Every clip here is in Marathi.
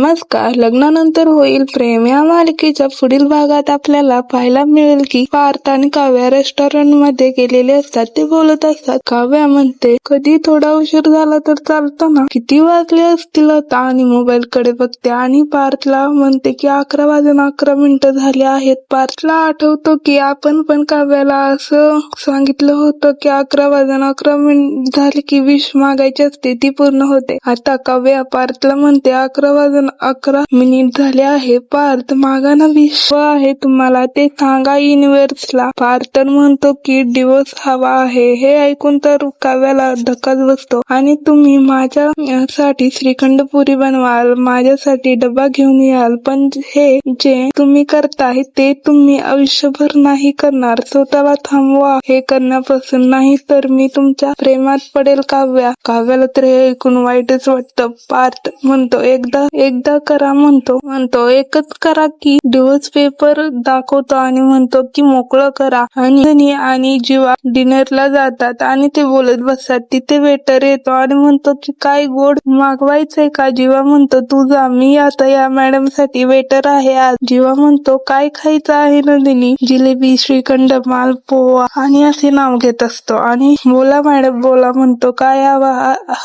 नमस्कार. लग्नानंतर होईल प्रेम. या मालिकेच्या पुढील भागात आपल्याला पाहायला मिळेल की पार्थ आणि काव्या रेस्टॉरंटमध्ये गेलेले असतात. ते बोलत असतात काव्या म्हणते कधी थोडा उशीर झाला तर चालतो ना किती वाजले असतील आता? आणि मोबाईल कडे बघते आणि पार्थला म्हणते की अकरा वाजून अकरा मिनिटं झाले आहेत. पार्थला आठवतो की आपण पण काव्याला असं सांगितलं होतं की अकरा वाजून अकरा मिनिट झाले की विश मागायची असते ती पूर्ण होते. आता काव्या पार्थला म्हणते अकरा वाजून अकरा मिनिट झाले आहे. पार्थ मागाना विश्व आहे. तुम्हाला ते सांगा युनिव्हर्सला पार्थ तर म्हणतो की दिवस हवा आहे. हे ऐकून तर काव्याला धक्काच बसतो. आणि तुम्ही माझ्या साठी श्रीखंड पुरी बनवाल. माझ्यासाठी डबा घेऊन याल. पण हे जे तुम्ही करताय ते तुम्ही आयुष्यभर नाही करणार. स्वतःला थांबवा. हे करण्यापासून नाही तर मी तुमच्या प्रेमात पडेल काव्या. काव्याला तर हे ऐकून वाईटच वाटतं. पार्थ म्हणतो एकदा एक एकदा करा म्हणतो. म्हणतो एकच करा की दिवस पेपर दाखवतो आणि म्हणतो की मोकळं करा. आणि आणि जीवा डिनरला जातात आणि ते बोलत बसतात. तिथे वेटर येतो आणि म्हणतो की काय गोड मागवायचंय का? जीवा म्हणतो तू जा मी आता या मॅडमसाठी वेटर आहे आज. जीवा म्हणतो काय खायचं आहे नंदिनी जिलेबी श्रीखंड मालपोहा आणि असे नाव घेत असतो. आणि बोला मॅडम बोला. म्हणतो काय हवा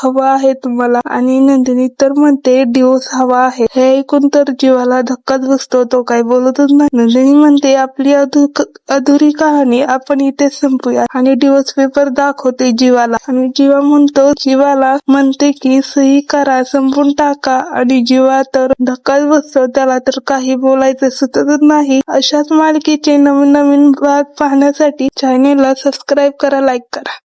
हवा आहे तुम्हाला? आणि नंदिनी तर म्हणते दिवस हवा आहे. हे ऐकून तर जीवाला धक्काच बसतो तो काही बोलतच नाही. म्हणजे नंदिनी म्हणते आपली अधू अधुरी कहाणी आपण इथे संपूया. आणि दिवस पेपर दाखवते जीवाला. आणि जीवा म्हणतो जीवाला म्हणते की सही करा संपून टाका. आणि जीवा तर धक्काच बसतो त्याला तर काही बोलायचं सुचतच नाही. अशाच मालिकेचे नवीन नवीन भाग पाहण्यासाठी चॅनेलला सबस्क्राईब करा लाईक करा.